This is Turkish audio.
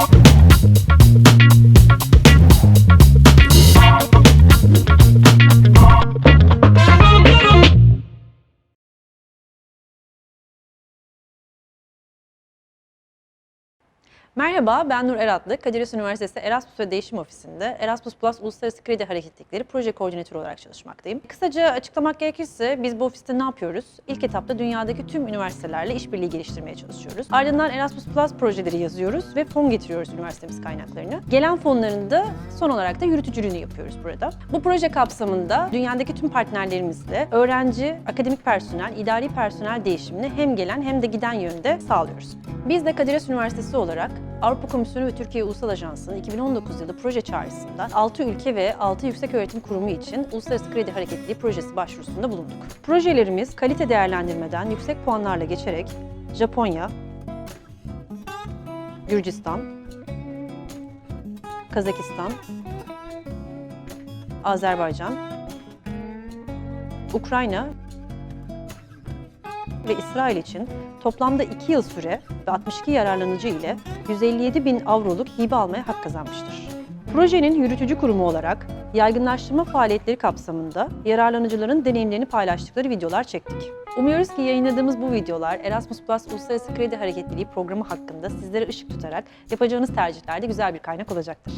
Thank you. Merhaba, ben Nur Eratlı. Kadir Üniversitesi Erasmus ve Değişim Ofisi'nde Erasmus Plus Uluslararası Kredi Hareketlilikleri Proje Koordinatörü olarak çalışmaktayım. Kısaca açıklamak gerekirse biz bu ofiste ne yapıyoruz? İlk etapta dünyadaki tüm üniversitelerle işbirliği geliştirmeye çalışıyoruz. Ardından Erasmus Plus projeleri yazıyoruz ve fon getiriyoruz üniversitemiz kaynaklarını. Gelen fonların da son olarak da yürütücülüğünü yapıyoruz burada. Bu proje kapsamında dünyadaki tüm partnerlerimizle öğrenci, akademik personel, idari personel değişimini hem gelen hem de giden yönde sağlıyoruz. Biz de Kadir Has Üniversitesi olarak Avrupa Komisyonu ve Türkiye Ulusal Ajansı'nın 2019 yılı proje çağrısında 6 ülke ve 6 yüksek öğretim kurumu için Uluslararası Kredi Hareketliliği projesi başvurusunda bulunduk. Projelerimiz kalite değerlendirmeden yüksek puanlarla geçerek Japonya, Gürcistan, Kazakistan, Azerbaycan, Ukrayna ve İsrail için toplamda 2 yıl süre ve 62 yararlanıcı ile 157 bin avroluk hibe almaya hak kazanmıştır. Projenin yürütücü kurumu olarak yaygınlaştırma faaliyetleri kapsamında yararlanıcıların deneyimlerini paylaştıkları videolar çektik. Umuyoruz ki yayınladığımız bu videolar Erasmus Plus Uluslararası Kredi Hareketliliği programı hakkında sizlere ışık tutarak yapacağınız tercihlerde güzel bir kaynak olacaktır.